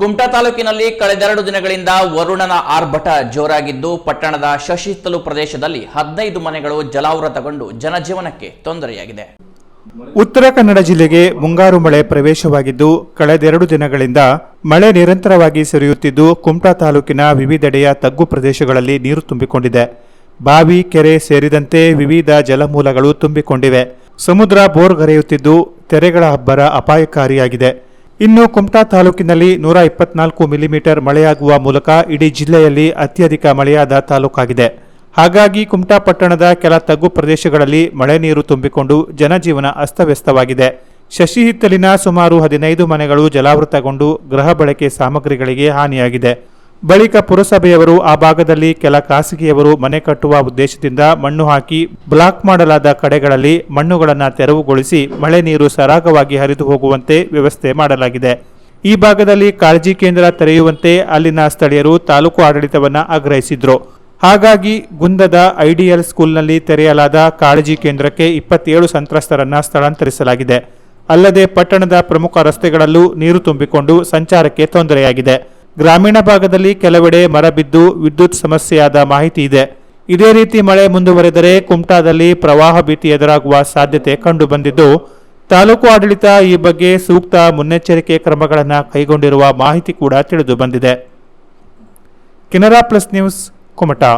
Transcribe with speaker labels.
Speaker 1: ಕುಮಟಾ ತಾಲೂಕಿನಲ್ಲಿ ಕಳೆದೆರಡು ದಿನಗಳಿಂದ ವರುಣನ ಆರ್ಭಟ ಜೋರಾಗಿದ್ದು, ಪಟ್ಟಣದ ಶಶಿತ್ತಲು ಪ್ರದೇಶದಲ್ಲಿ ಹದಿನೈದು ಮನೆಗಳು ಜಲಾವೃತಗೊಂಡು ಜನಜೀವನಕ್ಕೆ ತೊಂದರೆಯಾಗಿದೆ.
Speaker 2: ಉತ್ತರ ಕನ್ನಡ ಜಿಲ್ಲೆಗೆ ಮುಂಗಾರು ಮಳೆ ಪ್ರವೇಶವಾಗಿದ್ದು ಕಳೆದೆರಡು ದಿನಗಳಿಂದ ಮಳೆ ನಿರಂತರವಾಗಿ ಸುರಿಯುತ್ತಿದ್ದು, ಕುಮಟಾ ತಾಲೂಕಿನ ವಿವಿಧೆಡೆಯ ತಗ್ಗು ಪ್ರದೇಶಗಳಲ್ಲಿ ನೀರು ತುಂಬಿಕೊಂಡಿದೆ. ಬಾವಿ, ಕೆರೆ ಸೇರಿದಂತೆ ವಿವಿಧ ಜಲಮೂಲಗಳು ತುಂಬಿಕೊಂಡಿವೆ. ಸಮುದ್ರ ಬೋರ್ಗರೆಯುತ್ತಿದ್ದು, ತೆರೆಗಳ ಅಬ್ಬರ ಅಪಾಯಕಾರಿಯಾಗಿದೆ. ಇನ್ನು ಕುಮಟಾ ತಾಲೂಕಿನಲ್ಲಿ ನೂರ ಇಪ್ಪತ್ನಾಲ್ಕು ಮಿಲಿಮೀಟರ್ ಮಳೆಯಾಗುವ ಮೂಲಕ ಇಡೀ ಜಿಲ್ಲೆಯಲ್ಲಿ ಅತ್ಯಧಿಕ ಮಳೆಯಾದ ತಾಲೂಕಾಗಿದೆ. ಹಾಗಾಗಿ ಕುಮಟಾ ಪಟ್ಟಣದ ಕೆಲ ತಗ್ಗು ಪ್ರದೇಶಗಳಲ್ಲಿ ಮಳೆ ನೀರು ತುಂಬಿಕೊಂಡು ಜನಜೀವನ ಅಸ್ತವ್ಯಸ್ತವಾಗಿದೆ. ಶಶಿ ಹಿತ್ತಲಿನ ಸುಮಾರು ಹದಿನೈದು ಮನೆಗಳು ಜಲಾವೃತಗೊಂಡು ಗೃಹ ಬಳಕೆ ಸಾಮಗ್ರಿಗಳಿಗೆ ಹಾನಿಯಾಗಿದೆ. ಬಳಿಕ ಪುರಸಭೆಯವರು ಆ ಭಾಗದಲ್ಲಿ ಕೆಲ ಖಾಸಗಿಯವರು ಮನೆ ಕಟ್ಟುವ ಉದ್ದೇಶದಿಂದ ಮಣ್ಣು ಹಾಕಿ ಬ್ಲಾಕ್ ಮಾಡಲಾದ ಕಡೆಗಳಲ್ಲಿ ಮಣ್ಣುಗಳನ್ನು ತೆರವುಗೊಳಿಸಿ ಮಳೆ ನೀರು ಸರಾಗವಾಗಿ ಹರಿದು ಹೋಗುವಂತೆ ವ್ಯವಸ್ಥೆ ಮಾಡಲಾಗಿದೆ. ಈ ಭಾಗದಲ್ಲಿ ಕಾಳಜಿ ಕೇಂದ್ರ ತೆರೆಯುವಂತೆ ಅಲ್ಲಿನ ಸ್ಥಳೀಯರು ತಾಲೂಕು ಆಡಳಿತವನ್ನು ಆಗ್ರಹಿಸಿದ್ರು. ಹಾಗಾಗಿ ಗುಂದದ ಐಡಿಯಲ್ ಸ್ಕೂಲ್ನಲ್ಲಿ ತೆರೆಯಲಾದ ಕಾಳಜಿ ಕೇಂದ್ರಕ್ಕೆ ಇಪ್ಪತ್ತೇಳು ಸಂತ್ರಸ್ತರನ್ನು ಸ್ಥಳಾಂತರಿಸಲಾಗಿದೆ. ಅಲ್ಲದೆ ಪಟ್ಟಣದ ಪ್ರಮುಖ ರಸ್ತೆಗಳಲ್ಲೂ ನೀರು ತುಂಬಿಕೊಂಡು ಸಂಚಾರಕ್ಕೆ ತೊಂದರೆಯಾಗಿದೆ. ಗ್ರಾಮೀಣ ಭಾಗದಲ್ಲಿ ಕೆಲವೆಡೆ ಮರ ಬಿದ್ದು ವಿದ್ಯುತ್ ಸಮಸ್ಯೆಯಾದ ಮಾಹಿತಿ ಇದೆ. ಇದೇ ರೀತಿ ಮಳೆ ಮುಂದುವರೆದರೆ ಕುಮಟಾದಲ್ಲಿ ಪ್ರವಾಹ ಭೀತಿ ಎದುರಾಗುವ ಸಾಧ್ಯತೆ ಕಂಡುಬಂದಿದ್ದು, ತಾಲೂಕು ಆಡಳಿತ ಈ ಬಗ್ಗೆ ಸೂಕ್ತ ಮುನ್ನೆಚ್ಚರಿಕೆ ಕ್ರಮಗಳನ್ನು ಕೈಗೊಂಡಿರುವ ಮಾಹಿತಿ ಕೂಡ ತಿಳಿದು ಬಂದಿದೆ ಕೆನರಾ ಪ್ಲಸ್ ನ್ಯೂಸ್, ಕುಮಟಾ.